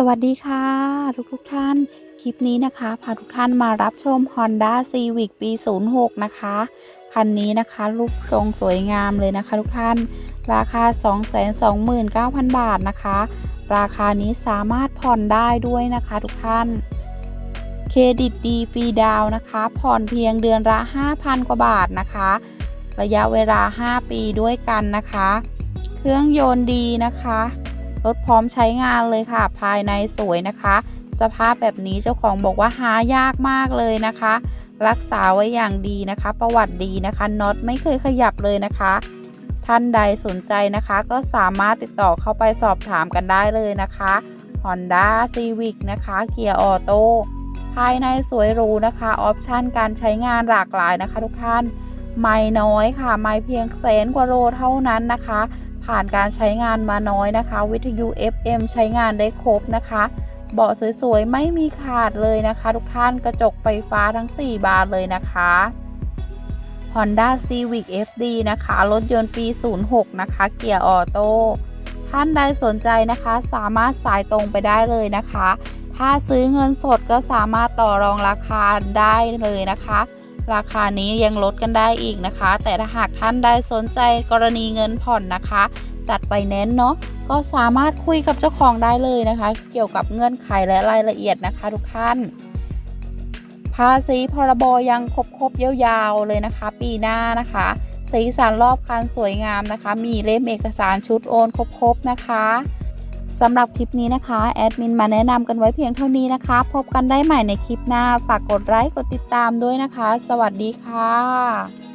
สวัสดีค่ะ ทุกทุกท่าน คลิปนี้นะคะพาทุกท่านมารับชม Honda Civic ปี 06 นะคะ คันนี้นะคะรูปทรงสวยงามเลยนะคะทุกท่าน ราคา 229,000 บาทนะคะ ราคานี้สามารถผ่อนได้ด้วยนะคะทุกท่าน เครดิตดีฟรีดาวน์นะคะ ผ่อนเพียงเดือนละ 5,000 กว่าบาทนะคะ ระยะเวลา 5 ปีด้วยกันนะคะ เครื่องยนต์ดีนะคะ รถพร้อมใช้งานเลยค่ะ ภายในสวยนะคะ สภาพแบบนี้เจ้าของบอกว่าหายากมากเลยนะคะ รักษาไว้อย่างดีนะคะ ประวัติดีนะคะน็อตไม่เคยขยับเลยนะคะ ท่านใดสนใจนะคะ ก็สามารถติดต่อเข้าไปสอบถามกันได้เลยนะคะ Honda Civic นะคะเกียร์ออโต้ภายในสวยหรูนะคะออปชันการใช้งานหลากหลายนะคะ ทุกท่าน ไม่น้อยค่ะ ไม่เพียงแสนกว่าโลเท่านั้นนะคะ ผ่านการใช้งานมาน้อยนะคะ วิทยุ FM ใช้งานได้ครบนะคะ เบาะสวยๆ ไม่มีขาดเลยนะคะ ทุกท่านกระจกไฟฟ้าทั้ง 4 บานเลยนะคะ Honda Civic FD นะคะ รถยนต์ปี 06 นะคะ เกียร์ออโต้ท่านใดสนใจนะคะ สามารถสายตรงไปได้เลยนะคะ ถ้าซื้อเงินสดก็สามารถต่อรองราคาได้เลยนะคะ ราคานี้ยังลดกันได้อีกนะคะ แต่ถ้าหากท่านใดสนใจกรณีเงินผ่อนนะคะ จัดไฟแน้นเนาะก็สามารถคุยกับเจ้าของได้เลยนะคะ เกี่ยวกับเงื่อนไขและรายละเอียดนะคะ ทุกท่าน ภาษีพรบยังครบครบยาวๆเลยนะคะ ปีหน้านะคะ สีสันรอบคันสวยงามนะคะ มีเล่มเอกสารชุดโอนครบๆนะคะ สำหรับคลิปนี้นะคะ แอดมินมาแนะนำกันไว้เพียงเท่านี้นะคะ พบกันได้ใหม่ในคลิปหน้า ฝากกดไลค์กดติดตามด้วยนะคะ สวัสดีค่ะ